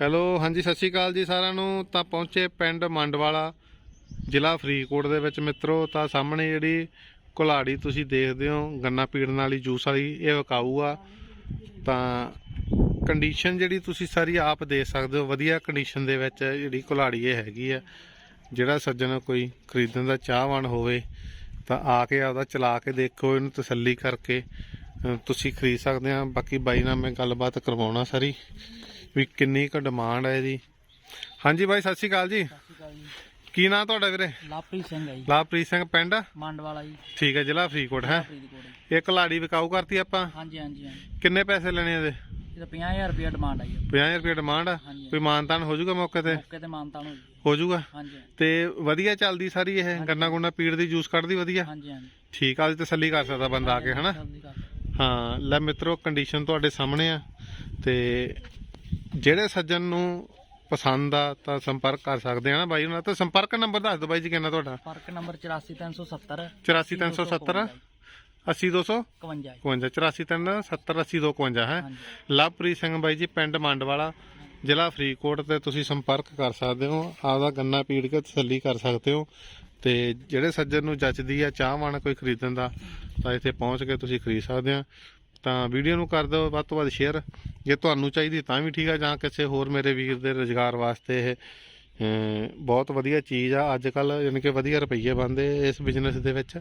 Hello, ਹਾਂਜੀ, ਸਤਿ ਸ਼੍ਰੀ ਅਕਾਲ ਜੀ ਸਾਰਿਆਂ ਨੂੰ। ਤਾਂ ਪਹੁੰਚੇ ਪਿੰਡ ਮੰਡਵਾਲਾ, ਜ਼ਿਲ੍ਹਾ ਫਰੀਦਕੋਟ ਦੇ ਵਿੱਚ। ਮਿੱਤਰੋ, ਤਾਂ ਸਾਹਮਣੇ ਜਿਹੜੀ ਕੁਲਾੜੀ ਤੁਸੀਂ ਦੇਖਦੇ ਹੋ, ਗੰਨਾ ਪੀੜਨ ਵਾਲੀ ਜੂਸ ਵਾਲੀ, ਇਹ ਵਿਕਾਊ ਆ। ਤਾਂ ਕੰਡੀਸ਼ਨ ਜਿਹੜੀ ਤੁਸੀਂ ਸਾਰੀ ਆਪ ਦੇਖ ਸਕਦੇ ਹੋ, ਵਧੀਆ ਕੰਡੀਸ਼ਨ ਦੇ ਵਿੱਚ ਜਿਹੜੀ ਕੁਲਾੜੀ ਇਹ ਹੈਗੀ ਆ। ਜਿਹੜਾ ਸੱਜਣ ਕੋਈ ਖਰੀਦਣ ਦਾ ਚਾਹਵਾਨ ਹੋਵੇ, ਤਾਂ ਆ ਕੇ ਆਪਦਾ ਚਲਾ ਕੇ ਦੇਖੋ, ਇਹਨੂੰ ਤਸੱਲੀ ਕਰਕੇ ਤੁਸੀਂ ਖਰੀਦ ਸਕਦੇ ਆ। ਬਾਕੀ ਬਾਈ ਨਾਲ ਮੈਂ ਗੱਲਬਾਤ ਕਰਵਾਉਣਾ ਸਾਰੀ। ਵੀ ਕਿੰਨੀ ਕੁ ਡਿਮਾਂਡ ਹੈ ਇਹਦੀ। ਹਾਂਜੀ ਬਾਈ ਸਤਿ ਸ਼੍ਰੀ ਅਕਾਲ ਜੀ। ਕੀ ਨਾਂ ਤੁਹਾਡਾ ਵੀਰੇ? ਲਾਪਰੀ ਸਿੰਘ ਹੈ ਜੀ। ਲਾਭਪ੍ਰੀਤ ਸਿੰਘ ਪਿੰਡ? ਮੰਡ ਵਾਲਾ ਜੀ। ਠੀਕ ਹੈ? ਜ਼ਿਲ੍ਹਾ ਫਰੀਦਕੋਟ ਹੈ। ਇਹ ਕਲਾੜੀ ਵਿਕਾਊ ਕਰਤੀ ਆਪਾਂ? ਹਾਂਜੀ ਹਾਂਜੀ ਹਾਂਜੀ। ਕਿੰਨੇ ਪੈਸੇ ਲੈਣੇ ਇਹਦੇ? ਇਹ ਤਾਂ 50000 ਰੁਪਏ ਡਿਮਾਂਡ ਆਈ 50000 ਰੁਪਏ ਡਿਮਾਂਡ ਆ? ਹਾਂਜੀ। ਕੋਈ ਮਾਨਤਾਨ ਹੋ ਜਾਊਗਾ ਮੌਕੇ ਤੇ? ਮੌਕੇ ਤੇ ਮਾਨਤਾਨ ਹੋ ਜੀ ਹੋ ਜਾਊਗਾ? ਹਾਂਜੀ ਤੇ ਵਧੀਆ ਚੱਲਦੀ ਸਾਰੀ ਇਹ? ਗੰਨਾ ਗੁੰਨਾ ਪੀੜ ਦੀ ਜੂਸ ਕੱਢਦੀ ਵਧੀਆ? ਹਾਂਜੀ ਹਾਂਜੀ। ਠੀਕ ਆ ਜੀ ਤਸੱਲੀ ਕਰ ਸਕਦਾ ਬੰਦਾ ਆ ਕੇ ਹਨਾ? ਹਾਂ ਲੈ ਮਿੱਤਰੋ ਕੰਡੀਸ਼ਨ ਤੁਹਾਡੇ ਸਾਹਮਣੇ ਆ। ਤੇ ਜਿਹੜੇ ਸੱਜਣ ਨੂੰ ਪਸੰਦ ਆ ਤਾਂ ਸੰਪਰਕ ਕਰ ਸਕਦੇ ਆ ਨਾ ਬਾਈ ਉਹਨਾਂ ਤਾਂ। ਸੰਪਰਕ ਨੰਬਰ ਦੱਸ ਦਿਓ ਬਾਈ ਜੀ ਕਿੰਨਾ ਤੁਹਾਡਾ? ਫ਼ਰਕ ਨੰਬਰ 84370 84370 80200 51 52 84370 80252 ਹੈ? ਲਵਪ੍ਰੀਤ ਸਿੰਘ ਬਾਈ ਜੀ ਪਿੰਡ ਮੰਡਵਾਲਾ ਜ਼ਿਲ੍ਹਾ ਫਰੀਦਕੋਟ ਤੇ ਤੁਸੀਂ ਸੰਪਰਕ ਕਰ ਸਕਦੇ ਹੋ। ਆਪਦਾ ਗੰਨਾ ਪੀੜ ਕੇ ਤਸੱਲੀ ਕਰ ਸਕਦੇ ਹੋ। ਤੇ ਜਿਹੜੇ ਸੱਜਣ ਨੂੰ ਜੱਚਦੀ ਆ ਚਾਹਵਾਨ ਕੋਈ ਖਰੀਦਣ ਦਾ ਤਾਂ ਇੱਥੇ ਪਹੁੰਚ ਕੇ ਤੁਸੀਂ ਖਰੀਦ ਸਕਦੇ ਆ। ਤਾਂ ਵੀਡੀਓ ਨੂੰ ਕਰ ਦਿਓ ਵੱਧ ਤੋਂ ਵੱਧ ਸ਼ੇਅਰ ਜੇ ਤੁਹਾਨੂੰ ਚਾਹੀਦੀ ਤਾਂ ਵੀ ਠੀਕ ਆ, ਜਾਂ ਕਿਸੇ ਹੋਰ ਮੇਰੇ ਵੀਰ ਦੇ ਰੋਜ਼ਗਾਰ ਵਾਸਤੇ ਇਹ ਬਹੁਤ ਵਧੀਆ ਚੀਜ਼ ਆ। ਅੱਜ ਕੱਲ ਯਾਨੀ ਕਿ ਵਧੀਆ ਰੁਪਈਏ ਬਣਦੇ ਇਸ ਬਿਜ਼ਨਸ ਦੇ ਵਿੱਚ।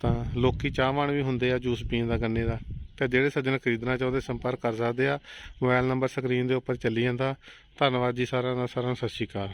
ਤਾਂ ਲੋਕੀ ਚਾਹਵਾਨ ਵੀ ਹੁੰਦੇ ਆ ਜੂਸ ਪੀਣ ਦਾ, ਗੰਨੇ ਦਾ। ਤੇ ਜਿਹੜੇ ਸੱਜਣ ਖਰੀਦਣਾ ਚਾਹੁੰਦੇ ਸੰਪਰਕ ਕਰ ਸਕਦੇ ਆ। ਮੋਬਾਈਲ ਨੰਬਰ ਸਕਰੀਨ ਦੇ ਉੱਪਰ ਚੱਲੀ ਜਾਂਦਾ। ਧੰਨਵਾਦ ਜੀ ਸਾਰਿਆਂ ਦਾ, ਸਾਰਿਆਂ ਨੂੰ ਸਤਿ ਸ਼੍ਰੀ ਅਕਾਲ।